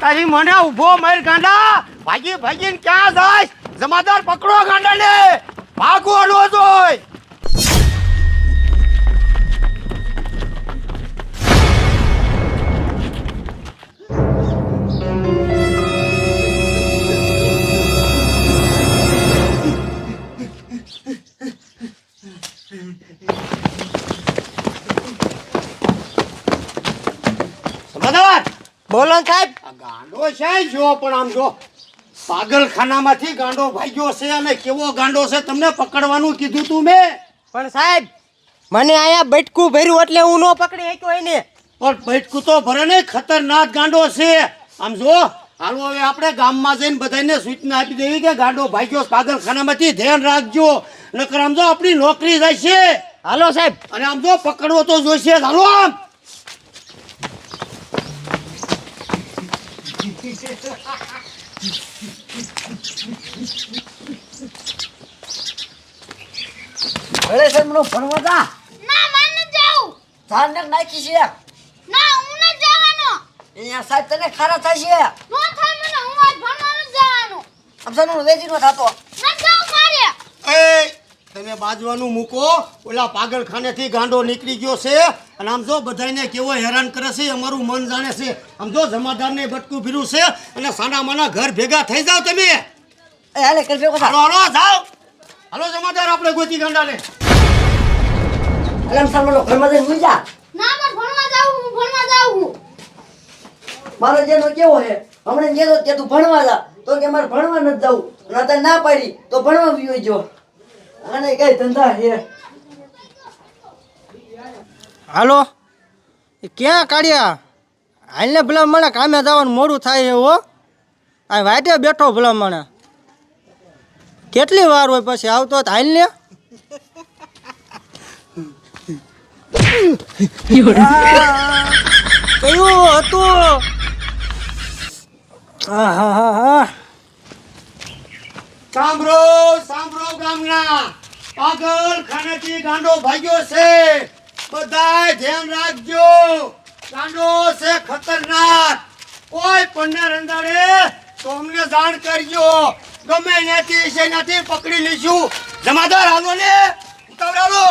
તારી મને ઊભો મર ગાંડા. ભાગી ભાગીને ક્યાં જાય જમાદાર પકડો ગાંડાને. ભાગો નો બોલો સાહેબ. ગાંડો છે જો પણ આમ જો. પાગલખાનામાંથી ગાંડો ભાગ્યો છે અને કેવો ગાંડો છે તમને પકડવાનું કીધું તું મેં. પણ સાહેબ મને અહીંયા બટકું ભર્યું એટલે હું ન પકડી શક્યો એને. પણ બેઠકું તો ભરે ને ખતરનાક ગાંડો છે. આમ જો હાલો હવે આપણે ગામમાં જઈને બધાને સૂચના આપી દેવી કે ગાંડો ભાગ્યો પાગલખાનામાંથી. ધ્યાન રાખજો. નકર આમ જો આપણી નોકરી જાય છે. હાલો સાહેબ. અને આમ જો પકડવો તો જોઈશે. હાલો આમ. અરે સર મને ભણવા જા ના મને જાઉં ધાન નાખી છે. ના હું ન જવાનો. અહીંયા સાહેબ તને ખારા થાય છે. નો થાય મને હું આજ ભણવાનું જવાનું. આમ હું વેજી નો થાતો. ના જાઉં મારે. એ તમે બાજવાનું મૂકો. ઓલા પાગલખાનેથી ગાંડો નીકળી ગયો છે. અને આમ જો બધાને કેવો હેરાન કરે છે અમારું મન જાણે છે. આમ જો જમાદારને બટકું ભીરું છે અને સાના માના ઘર ભેગા થઈ જાવ તમે. એ હાલો હાલો જાઓ. હાલો જમાદાર આપણે ગોતી ગાંડાને. અલે આમ સાનું ઘરમાં જઈને જા. ના મારે ભણવા જાવું હું ભણવા જાવું મારો જેનો કેવો હે હમણાં જેનો કે તું ભણવા જા. તો કે મારે ભણવા નથી જવું અને અત્યારે ના પાડી તો ભણવા બી જો. અને કઈ ધંધા હાલો? એ ક્યાં કાઢ્યા? હાલને ભલા મને કામે જવાનું મોડું થાય એવો હો. આ વાટે બેઠો ભલા મને. કેટલી વાર હોય પછી આવતો હાલને? કયું હતું? હા હા હા હા. સાંભળો સાંભળો ગામના. પાગલખાનેથી ગાંડો ભાગ્યો છે. બધાય ધ્યાન રાખજો. ગાંડો છે ખતરનાક. કોઈ પણ રંધાડે તો અમને જાણ કરજો. ગમે ત્યાંથી છે ત્યાંથી પકડી લઈશું. જમાદાર, હાલો ને. ઉતાવળો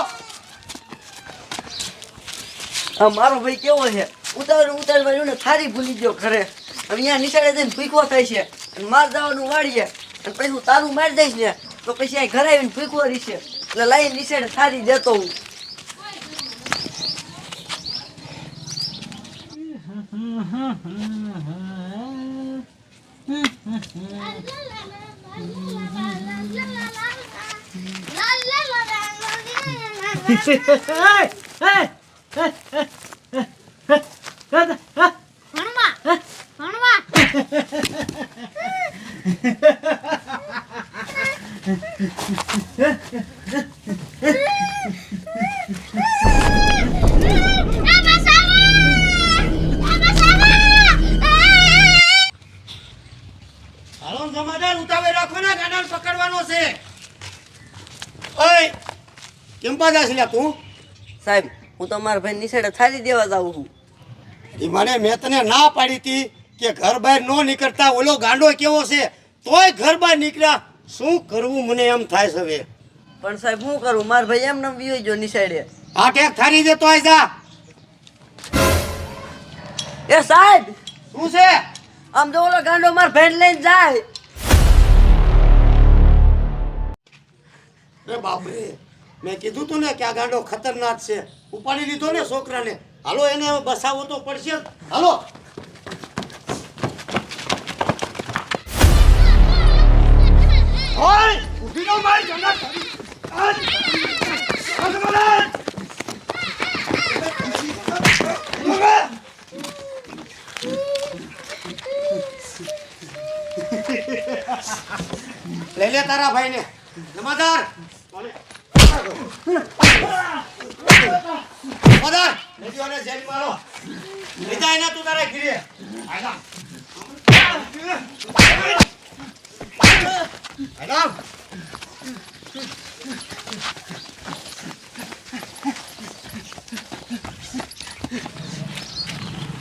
આ મારો ભાઈ કેવો છે? ઉતાવળ ઉતાવળ ને થારી ભૂલી ગયો ખરે અહીંયા નીચાડે જઈને ભૂખવો થાય છે. માર જવાનું વાળીએ અને પછી હું તારું મારી દઈશ ને તો પછી અહીં ઘરે આવીને ભૂખવો રહીશે એટલે લાઈન નીચે થારી દેતો હું ભણવા ભણવા હાલો ને જમાદાર ઉતાવળ રાખો પકડવાનો છે. ઓય કેમ પાછા તું? સાહેબ હું તો મારા ભાઈ નિશાળે થારી દેવા જાઉં છું. એ મને મેં તને ના પાડી હતી. કે ઘર બહાર ન નીકળતા ઓલો ગાંડો કેવો છે તોય ઘર બહાર નીકળ્યા. શું કરવું મને એમ થાય છે હવે. પણ સાહેબ શું કરું? મારા ભાઈ એમ નમ વિયો જો નિશાળે. આ ટેક થારી દે તોય જા. એ સાહેબ! શું છે? આમ તો ઓલો ગાંડો માર ભાઈ લઈને જાય. અરે બાપરે મેં કીધું તું ને કે આ ગાંડો ખતરનાક છે. ઉપાડી લીધો ને છોકરાને. હાલો એને બસાવો તો પડશે હાલો. લઈ લે તારા ભાઈને. જમાદાર જમાદાર લેડીઓને જેલમાં લો લીધા એને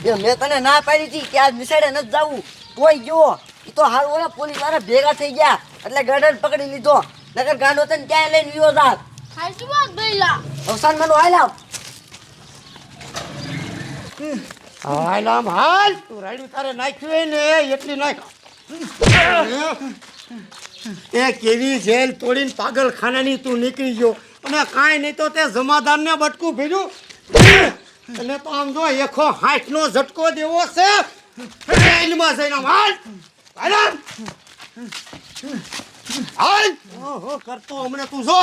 મેં તને ના પાડી હતી કે આજ નિશાળે નથી જવું. તોય ગયો એ તો હારું ઓલા પોલીસવાળા ભેગા થઈ ગયા. એટલે ગડર પકડી લીધો. નગર ગાંડો તને ક્યાંય લઈને વિયો જાત સાચી વાત ભઈલા અવસાન મને હાલ આમ હાલ. તું રાડ્યું તારે નાખ્યું ને એટલી નાખ. એ કેવી જેલ તોડીને પાગલખાનાની તું નીકળી ગયો. અને કાંઈ નહીં તો તે જમાદારને બટકું ભીડ્યું એટલે તો આમ જો એખો હાથનો ઝટકો દેવો છે. જેલમાં જઈને હાલ. હાલ. હાલ. ઓહો, કરતો હમણાં તું જો.